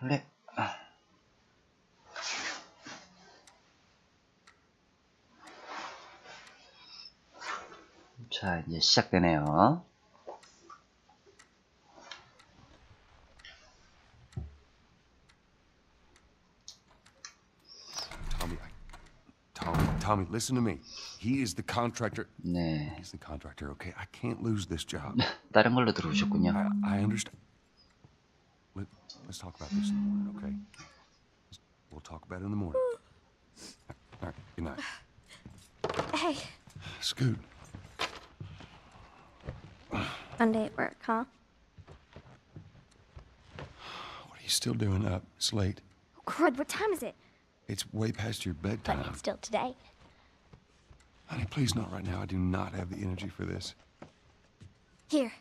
그래. 자, 이제 시작되네요. Tommy, listen to me. He is the contractor. 네. He's the contractor, okay? I can't lose this job. 다른 걸로 들어오셨군요. I, I understand. Let, let's talk about this in the morning, okay? We'll talk about it in the morning. All right, good night. Hey, Scoot, Monday at work, huh? what are you still doing up? It's late. Oh, crud, what time is it? It's way past your bedtime. But it's still today. Honey, please not right now. I do not have the energy for this. Here,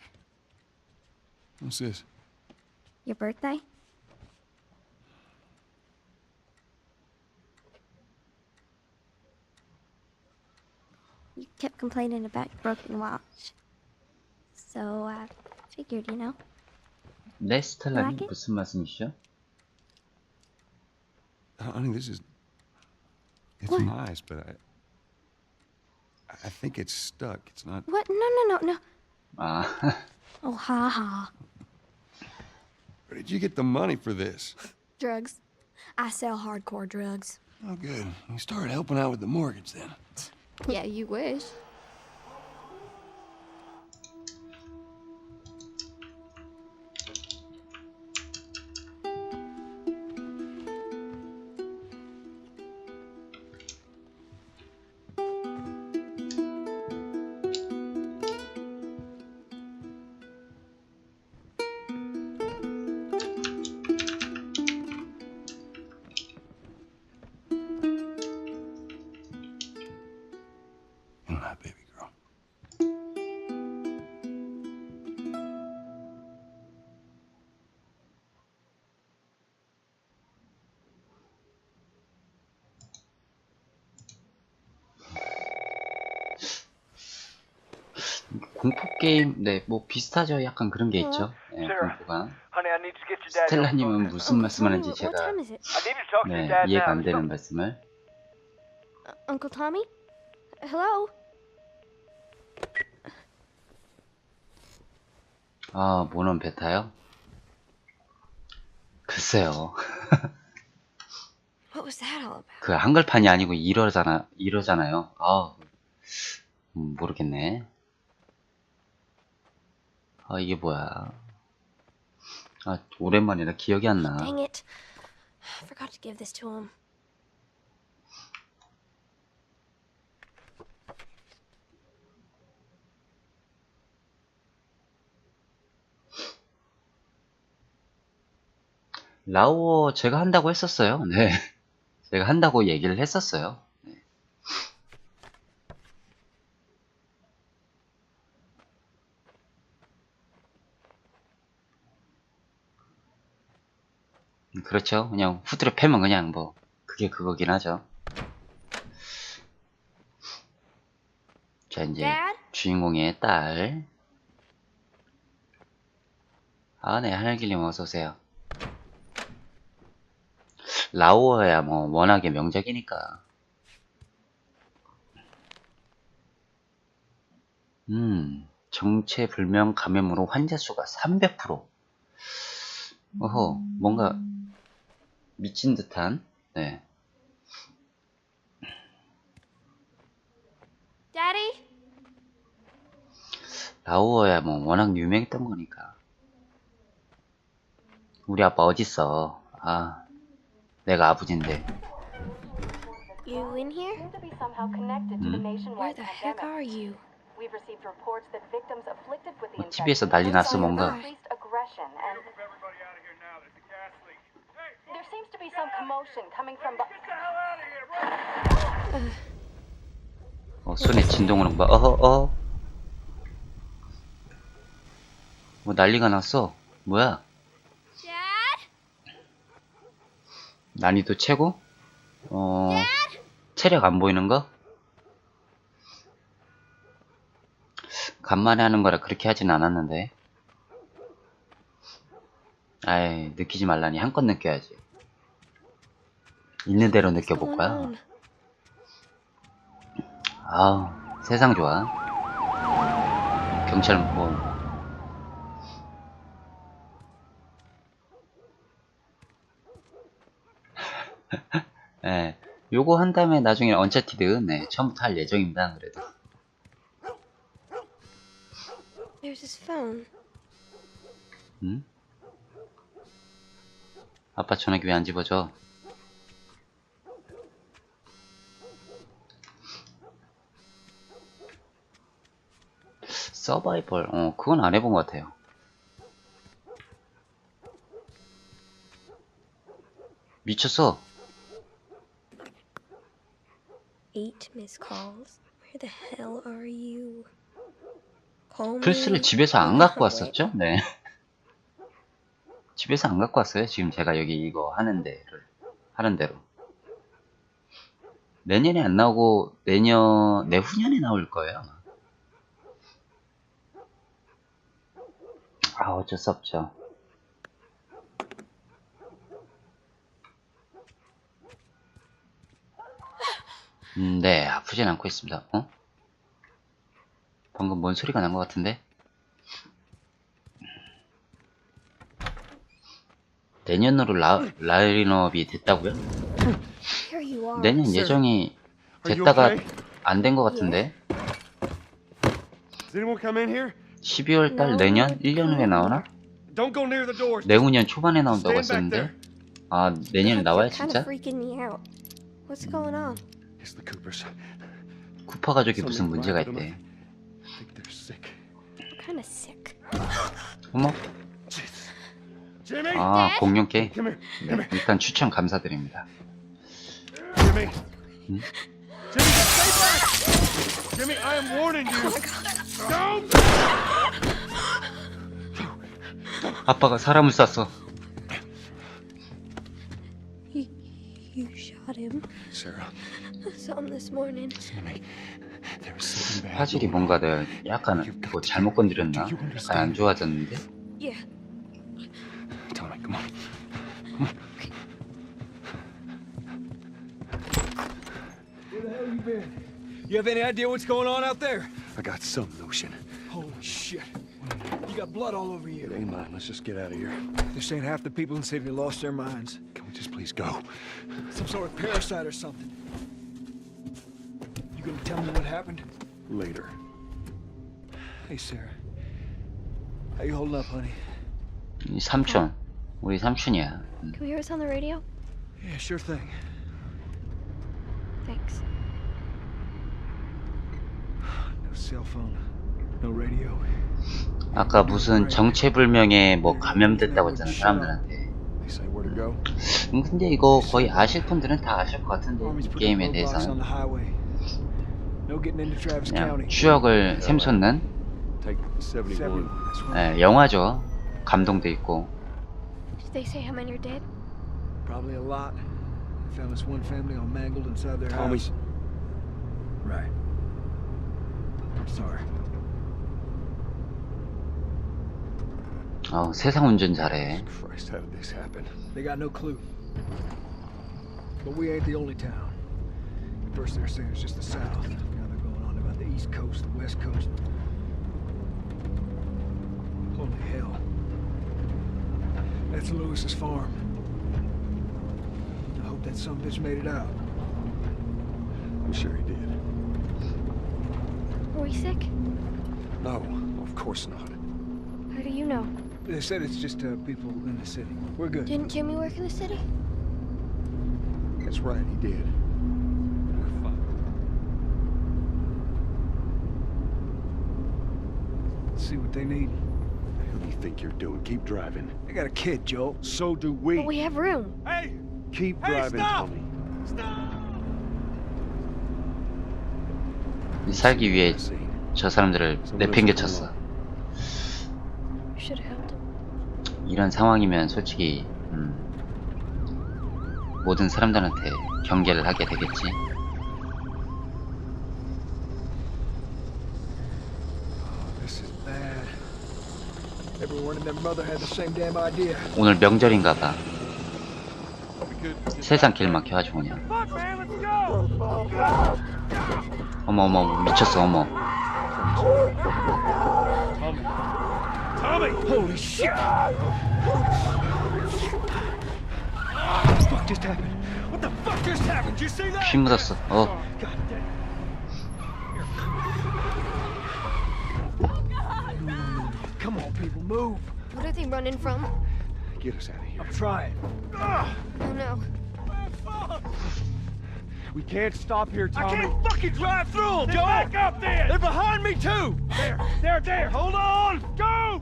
What's this? your birthday? kept complaining about your broken watch. So I figured, you know. 레스텔라님 라켓? 무슨 말씀이시죠? Honey, this is. It's What? nice, but I. I think it's stuck. It's not. What? No, no, no, no. 아, Oh, ha ha. Where did you get the money for this? Drugs. I sell hardcore drugs. Oh, good. You started helping out with the mortgage then. Yeah, you wish. 게임, 네, 뭐 비슷하죠. 약간 그런 게 있죠. 네, Sarah. 공포가. 스텔라님은 무슨 말씀하는지 제가 네, 이해가. 안 되는 말씀을. Uh, Uncle Tommy? Hello? 아, 모넌 베타요? 글쎄요. What was that all about? 그 한글판이 아니고 이러잖아, 이러잖아요. 아, 음, 모르겠네. 아, 이게 뭐야. 아, 오랜만이라 기억이 안 나. Dang it. I forgot to give this to him. 라오어 제가 한다고 했었어요. 네. 제가 한다고 얘기를 했었어요. 그렇죠. 그냥 후드려 패면 그냥 뭐, 그게 그거긴 하죠. 자, 이제? 주인공의 딸. 아, 네, 하늘길님 어서 오세요. 라오어야 뭐 워낙에 명작이니까. 음, 정체불명 감염으로 환자 수가 300%. 어허, 뭔가 미친 듯한, 네. Daddy? 라오어야 뭐 워낙 유명했던 거니까. 우리 아빠 어딨어? 아, 내가 아버지인데. You in here? seem to be somehow connected to the Hmm? Where nationwide the heck are you? We've received reports that victims afflicted with the 뭐 TV에서 infection 난리 났어 뭔가. aggression and Everybody out of here now. There's a gas leak. Hey, there seems to be some commotion coming from get the hell out of here! Run! 어, 손에 진동 오는 거 봐. 어허, 어. 뭐 난리가 났어. 뭐야? Dad? 난이도 최고? 어, 체력 안 보이는 거? 간만에 하는 거라 그렇게 하진 않았는데. 아이, 느끼지 말라니 한껏 느껴야지. 있는 대로 What's 느껴볼 going 거야. on? 아우, 세상 좋아. 경찰, 뭐. 예, 요거 한 다음에 나중에 언차티드, 네, 처음부터 할 예정입니다, 그래도. There's his phone. 응? 아빠 전화기 왜 안 집어줘? 서바이벌, 어, 그건 안 해본 것 같아요. 미쳤어. 플스를 집에서 안 갖고 왔었죠? 네. 집에서 안 갖고 왔어요. 지금 제가 여기 이거 하는 데를. 하는 대로. 내년에 안 나오고 내년, 내후년에 나올 거예요. 아마. 아, 어쩔 수 없죠. 음, 네, 아프진 않고 있습니다. 어? 방금 뭔 소리가 난 것 같은데? 내년으로 라, 라인업이 됐다고요? 내년. 예정이 됐다가? 안 된 것 같은데? Does anyone come in here? 12월 달. 내년? 1년 후에 나오나? Don't go near the doors. 내후년 초반에 나온다고 Stand back 했었는데? there. 아, 내년에 나와요, 진짜? of freaking me out. What's going on? It's the Coopers. 쿠퍼 가족이 무슨 문제가 있대. I think they're sick. I'm kind of sick. 어머? Jesus. Jimmy! 아, 공룡 게임? Come here. Come 네, here. 일단 추천 감사드립니다. Jimmy. Hmm? Jimmy, stay back! Jimmy, I am warning you. 아빠가 사람을 쐈어. You, you shot him. Sarah, I saw him this morning. listen to me. There was something bad. 화질이 뭔가 더 약간 뭐 잘못 건드렸나? 약간 안 좋아졌는데? Yeah. Tommy, come on. Where the hell you been? You have any idea what's going on out there? I got some notion. Holy shit. You got blood all over It you. ain't mine. Let's just get out of here. This ain't half the people in the city lost their minds. Can we just please go? Some sort of parasite or something. You gonna tell me what happened? Later. Hey, Sarah. How you holding up, honey? 이 삼촌. 우리 삼촌이야. 음. Can we hear us on the radio? Yeah, sure thing. Thanks. 아까 무슨 정체불명의 뭐 감염됐다고 했잖아, 사람들한테. They say where to go? 음, 근데 이거 거의 아실 분들은 다 아실 것 같은데, 이 게임에 대해서는. the highway. No getting into Travis 그냥. 추억을 샘솟는 Take 71. Seven. That's right. 예, 영화죠. 감동도 있고. Did they say how many are dead? Probably a lot. Found this one family all mangled inside their house. Right. Sorry. 어, 세상 운전 잘해. Christ, how did this happen? They got no clue. But we ain't the only town. At first they were saying it's just the south. Now they're going on about the east coast, the west coast. Holy hell. That's Lewis's farm. I hope that some bitch made it out. I'm sure he did. Are we sick? No, of course not. How do you know? They said it's just uh, people in the city. We're good. Didn't Jimmy work in the city? That's right, he did. We're fine. See what they need. What do you think you're doing? Keep driving. They got a kid, Joel. So do we. But we have room. Hey! Keep Hey, driving, stop! Tommy. 살기 위해 저 사람들을 내팽개쳤어. 이런 상황이면 솔직히 음, 모든 사람들한테 경계를 하게 되겠지. 오늘 명절인가봐. 세상 길 막혀가지고 그냥. Fuck, man, let's go! 어머 어머 미쳤어 어머. Tommy! Holy shit! What the fuck just happened? What the fuck just happened? Did you see that? 피 묻었어. 어. God damn. Come on, people, move. What are they running from? Get us out of here. I'm trying. Oh no. We can't stop here, Tommy. I can't fucking drive through them, Joe! Back up there! They're behind me, too! There, there, there! Hold on! Go!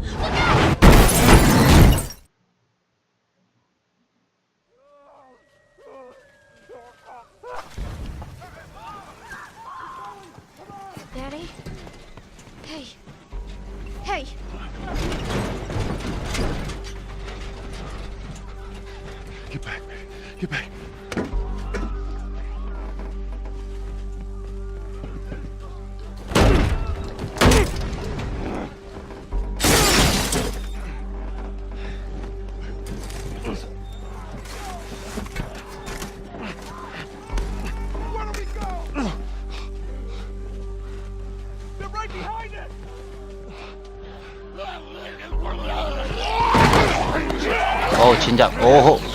Look out! Daddy? Hey. Hey! behind us! 어 진작. 오호.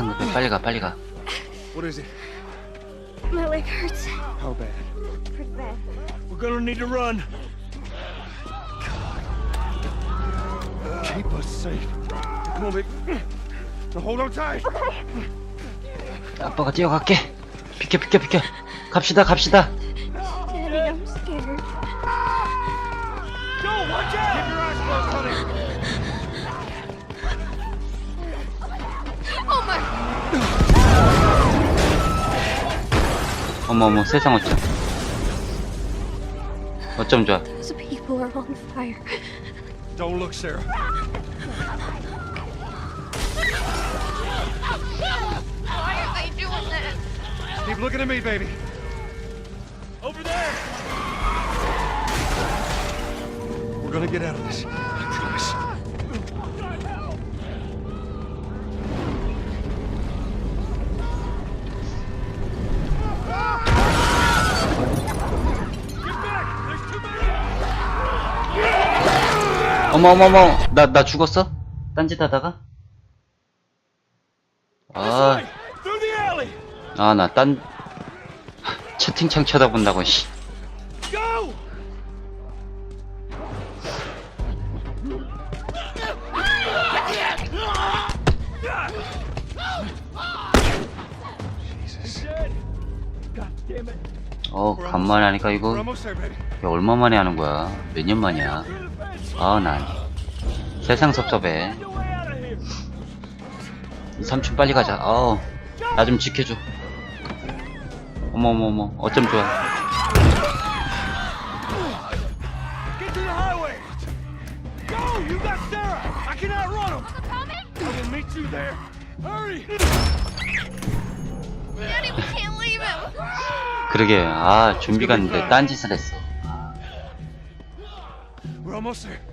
상 급해 빨리 가 빨리 가. What is it? My leg hurts. How bad? Pretty bad. We're gonna need to run. Keep us safe. Come on, baby. Now hold on tight. 아빠가 뛰어갈게. 비켜 비켜 비켜. 갑시다 갑시다. 어머 어머 세상 어쩜. 어쩜 좋아. Those people are on fire. Don't look, Sarah. Why are they doing that? Keep looking at me, baby. Over there! We're gonna get out of this. 어머 어머 어머. 나 나 죽었어? 딴짓 하다가? 아. 아, 나 딴, 채팅창 쳐다본다고, 씨. 어, 간만에 하니까 이거. 이게 얼마 만에 하는 거야? 몇 년 만이야? 아, 난. 세상 섭섭해. 삼촌 빨리 가자. 어, 나좀 지켜줘. 어머, 어머, 어머. 어쩜 좋아. 그러게, 아, 좀비 갔는데 딴짓을 했어. We're almost there.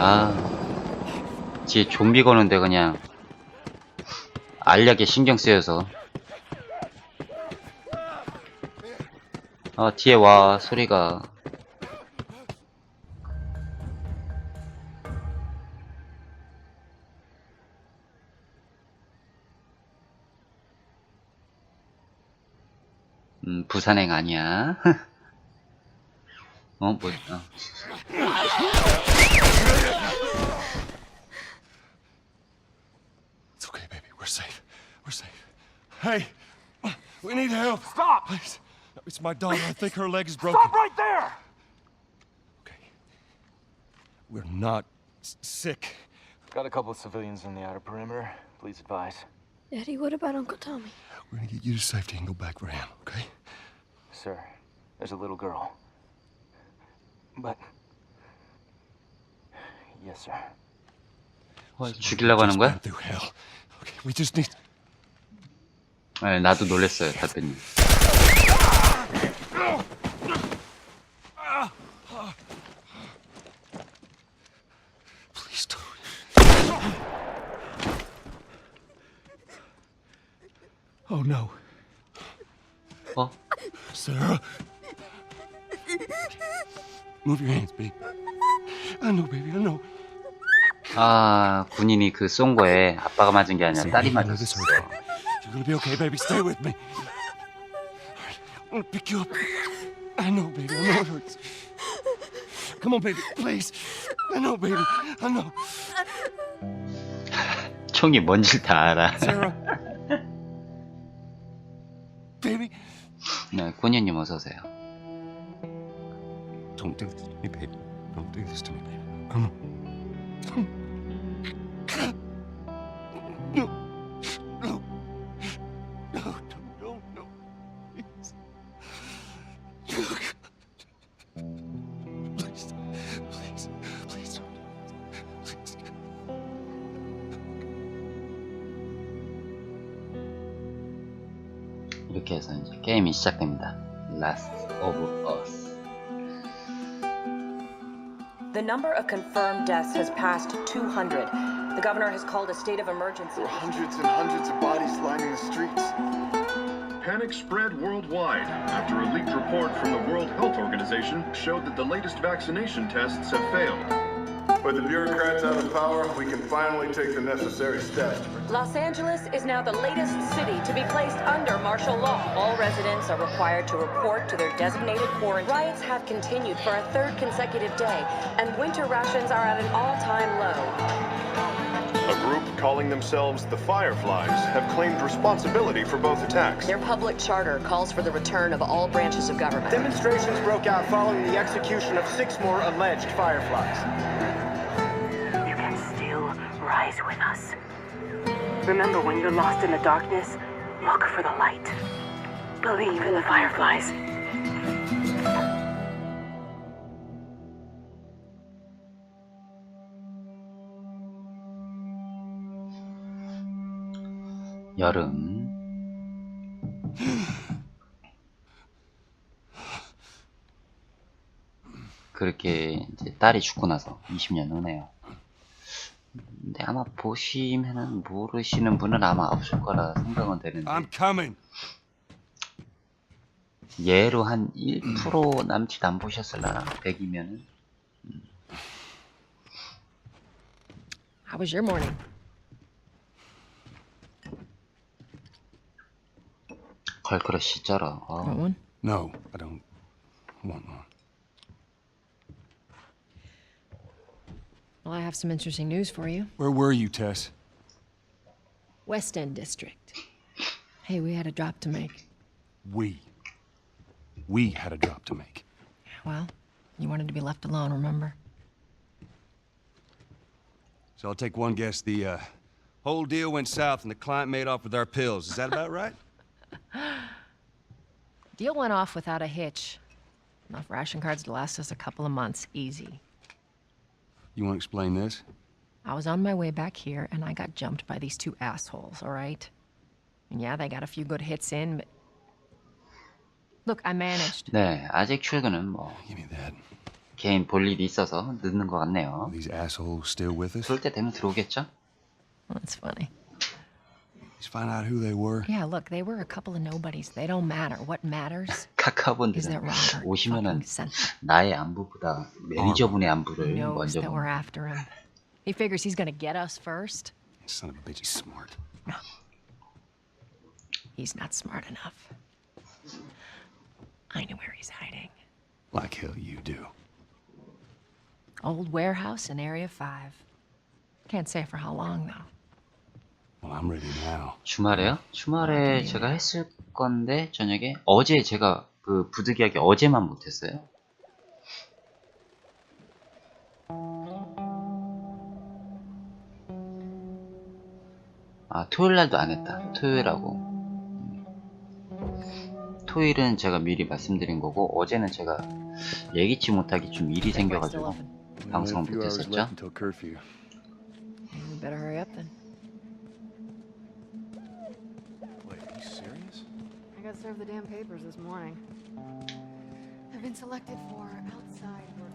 아, 뒤에 좀비 거는데 그냥, 알약에 신경 쓰여서. 아, 뒤에 와, 소리가. 음, 부산행 아니야. 어, 뭐, 어. safe. We're safe. Hey, we need help. Stop! Please. It's my daughter. I think her leg is broken. Stop right there! Okay. We're not s- sick. Got a couple of civilians in the outer perimeter. Please advise. Daddy, what about Uncle Tommy? We're gonna get you to safety and go back for him, okay? Sir, there's a little girl. But. Yes, sir. 어, 죽이려고 하는 거야? Went through hell. Okay, we just need. 네, 나도 놀랬어요, 답변님. Please don't. Oh no. 어? Sarah. Move your hands, babe. I know, baby. I know. 아, 군인이 그 쏜 거에 아빠가 맞은 게 아니라 딸이 맞았어. You're gonna be okay, baby. Stay with me. I'm gonna pick you up. I know, baby. I know it hurts. Come on, baby. Please. I know, baby. I know. 총이 뭔지 다 알아. Sarah. baby. 네, 군인님 어서 오세요. Don't do this to me, baby. Don't do this to me, baby. Come on. Number of confirmed deaths has passed 200. The governor has called a state of emergency. There are Hundreds and hundreds of bodies lining the streets. Panic spread worldwide after a leaked report from the World Health Organization showed that the latest vaccination tests have failed. With the bureaucrats out of power, we can finally take the necessary steps. Los Angeles is now the latest city to be placed under martial law. All residents are required to report to their designated quarantine. Riots have continued for a third consecutive day, and winter rations are at an all-time low. A group calling themselves the Fireflies have claimed responsibility for both attacks. Their public charter calls for the return of all branches of government. Demonstrations broke out following the execution of six more alleged fireflies. With us. Remember, when you're lost in the darkness, look for the light. Believe in the fireflies. 여름. 그렇게 이제 딸이 죽고 나서 20년 후네요. 근데 아마 보시면은 모르시는 분은 아마 없을 거라 생각은 되는데 I'm coming. 예로 한 1% 남짓 안 보셨을라나 100이면은 How was your morning? 걸크러쉬 쩔어. 어. one? No, I don't want one. Well, I have some interesting news for you. Where were you, Tess? West End District. Hey, we had a drop to make. We. We had a drop to make. Well, you wanted to be left alone, remember? So I'll take one guess. The uh, whole deal went south and the client made off with our pills. Is that about right? Deal went off without a hitch. Enough ration cards to last us a couple of months, easy. You want to explain this? I was on my way back here and I got jumped by these two assholes, all right? And yeah, they got a few good hits in, but. Look, I managed. 네, 아직 출근은 뭐 Give me that. 개인 볼 일이 있어서 늦는 것 같네요. Are these assholes still with us? 그럴 때 되면 들어오겠죠? That's funny. Just find out who they were. Yeah, look, they were a couple of nobodies. They don't matter. What matters is 카카오분들은 that Robert 오시면은 fucking sent them. 나의 안부보다 매니저분의 He 안부를 knows 먼저 that we're 봅니다. after him. He figures he's gonna get us first. Son of a bitch, he's smart. He's not smart enough. I know where he's hiding. Like hell you do. Old warehouse in Area 5. Can't say for how long, though. Well, I'm ready now. 주말에요? 주말에 제가 했을 건데 저녁에 어제 제가 그 부득이하게 어제만 못했어요. 아 토요일 날도 안 했다. 토요일하고 토요일은 제가 미리 말씀드린 거고 어제는 제가 예기치 못하게 좀 일이 생겨가지고 few hours 못했었죠. Got served the damn papers this morning. I've been selected for outside work.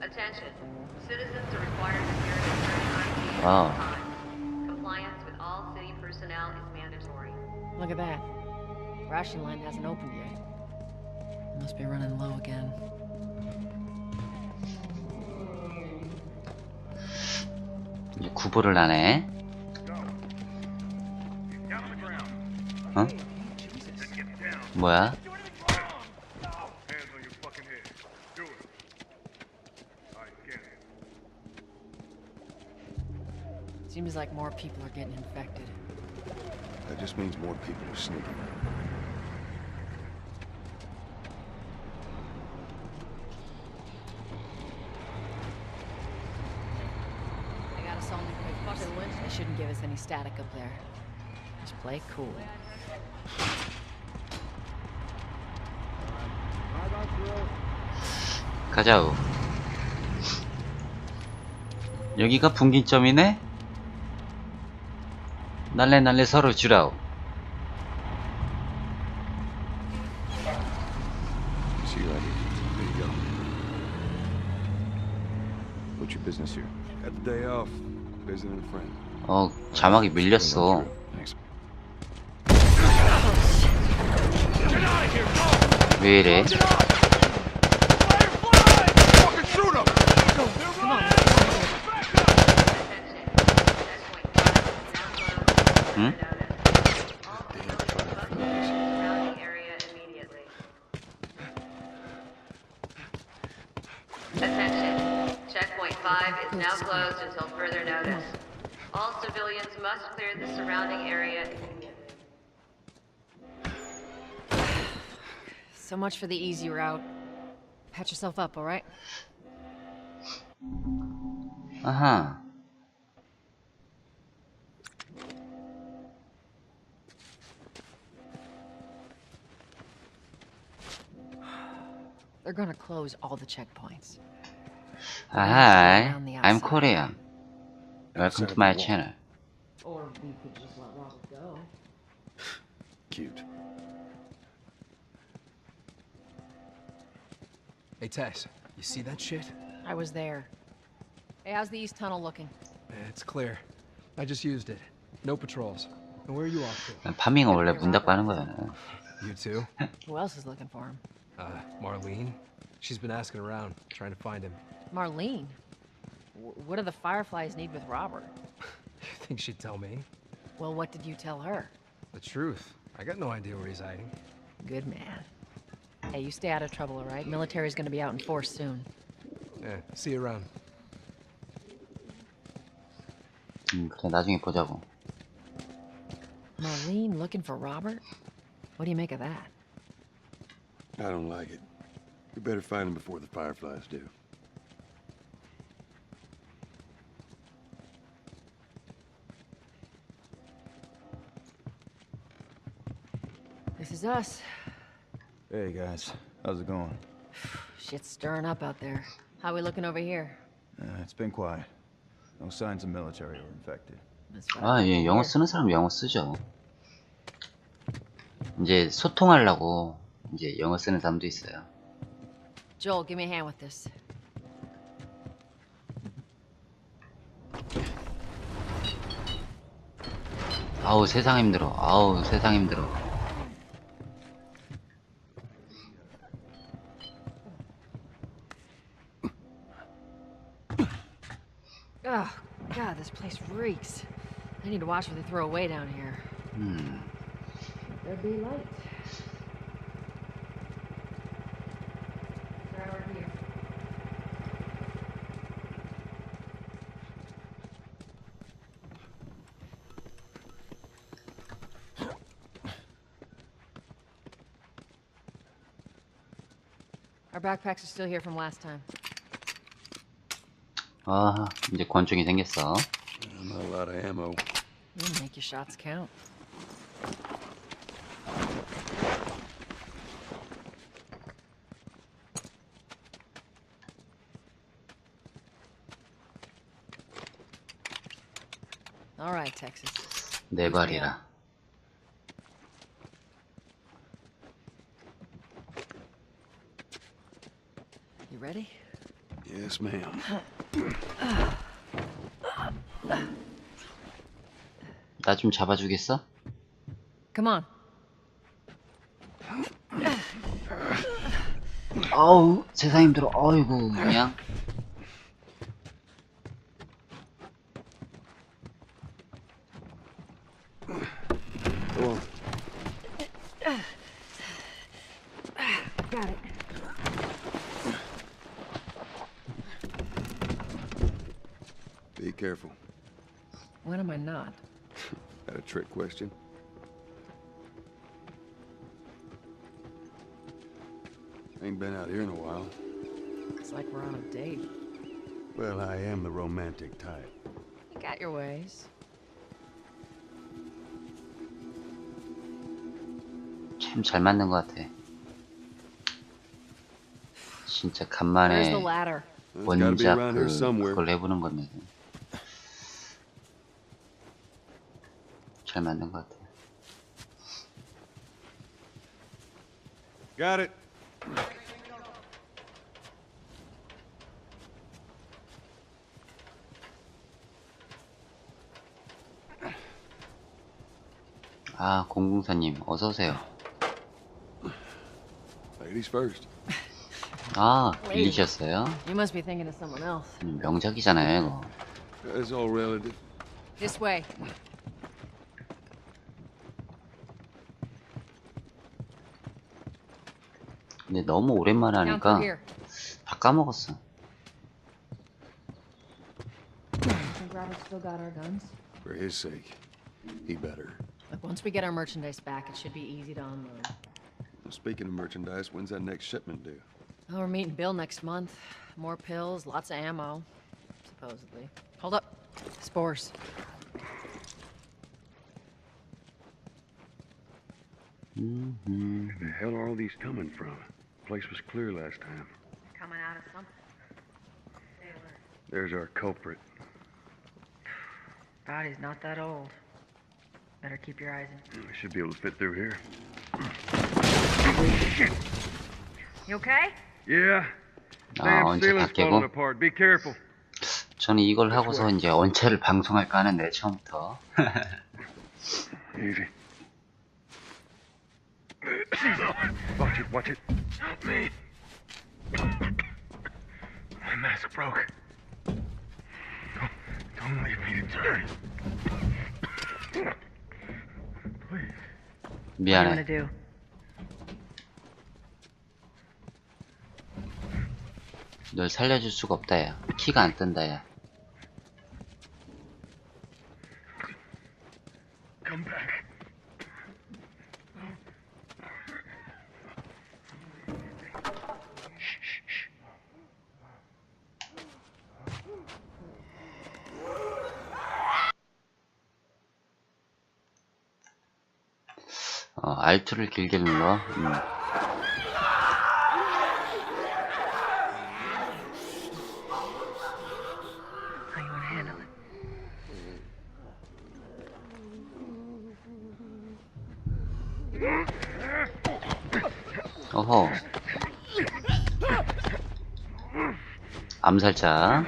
Attention. Citizens are required to ID Wow. at all times. Compliance with all city personnel is mandatory. Look at that. Ration line hasn't opened yet. Must be running low again. 이제 구보를 하네. 어? 뭐야? people are getting infected. That just means more people are sneaking. They got us all in quick They shouldn't give us any static up there. Just play cool. 가자우. 여기가 분기점이네? 날래 날래 서로 주라우. 어, 자막이 밀렸어. 왜 이래? Is now closed until further notice. All civilians must clear the surrounding area. So much for the easy route. Patch yourself up, alright? 아하. Uh-huh. They're gonna close all the checkpoints. Hi, I'm Korean. Welcome to my channel. Or we could just let Robert go. Cute. Hey, Tess, you see that shit? I was there. Hey, how's the east tunnel looking? It's clear. I just used it. No patrols. And where are you off to? 파밍은 원래 문 닫고 하는 거잖아. You too? Who else is looking for him? Uh, Marlene? She's been asking around, trying to find him. Marlene. W- what do the Fireflies need with Robert? You think she'd tell me? Well, what did you tell her? The truth. I got no idea where he's hiding. Good man. Hey, you stay out of trouble, all right? Military's gonna be out in force soon. Yeah, see you around. 음, 그래 나중에 보자고. Marlene looking for Robert? What do you make of that? I don't like it. We better find him before the Fireflies do. Is us. Hey guys, how's it going? Shit's stirring up out there. How we looking over here? Uh, it's been quiet. No signs of military or infected. 아, 예, 영어. 쓰는 사람 영어 쓰죠. 이제 소통하려고 이제 영어 쓰는 사람도 있어요. Joel, give me a hand with this. 아우 세상 힘들어. 아우 세상 힘들어. They need to watch what they throw away down here. Hmm. There'll be light. Our backpacks are still here from last time. Ah, 이제 권총이 생겼어. I'm out of ammo. You make your shots count. All right, Texas. 네 발이라. You ready? Yes, ma'am. 나 좀 잡아주겠어? Come on. 어우, 세상 힘들어. 어이구, 그냥. Go on. Got it. Be careful. When am I not? That a trick question? Ain't been out here in a while. It's like we're on a date. Well, I am the romantic type. You got your ways. 참 잘 맞는 것 같아. 진짜 Where's the 간만에 ladder? It's gotta be 원작 around 그, here somewhere. 그걸 해보는 거면 잘 맞는 것 같아. Got it. 아, 공공사님, 어서 오세요. Ladies first. 아. 빌리셨어요? You must be thinking of someone else. 명작이잖아요, 이거. It's all relative. This way. 근데 너무 오랜만에 Down through 하니까 here. 다 까먹었어. Think Robert's still got our guns? For his sake, he better. Look, once we get our merchandise back, it should be easy to unload. Well, speaking of merchandise, when's that next shipment due? Oh, we're meeting Bill next month. More pills, lots of ammo. Supposedly. Hold up. Spores. Mm-hmm. Where the hell are all these coming from? Place was clear last time. Coming out of something. There's our culprit. Body's not that old. Better keep your eyes in. We should be able to fit through here. You okay? Yeah. 아, 언제. Be careful. 저는 이걸 하고서 이제 언체를 방송할까 하는데, 처음부터. Easy. Watch it, watch it. Help me. My mask broke. Don't, don't leave me to turn. Please. 미안해. do? 널 살려줄 수가 없다, 야. 키가 안 뜬다, 야. Come back. 어, 알트를 길게 눌러. 음. 어허. 암살자.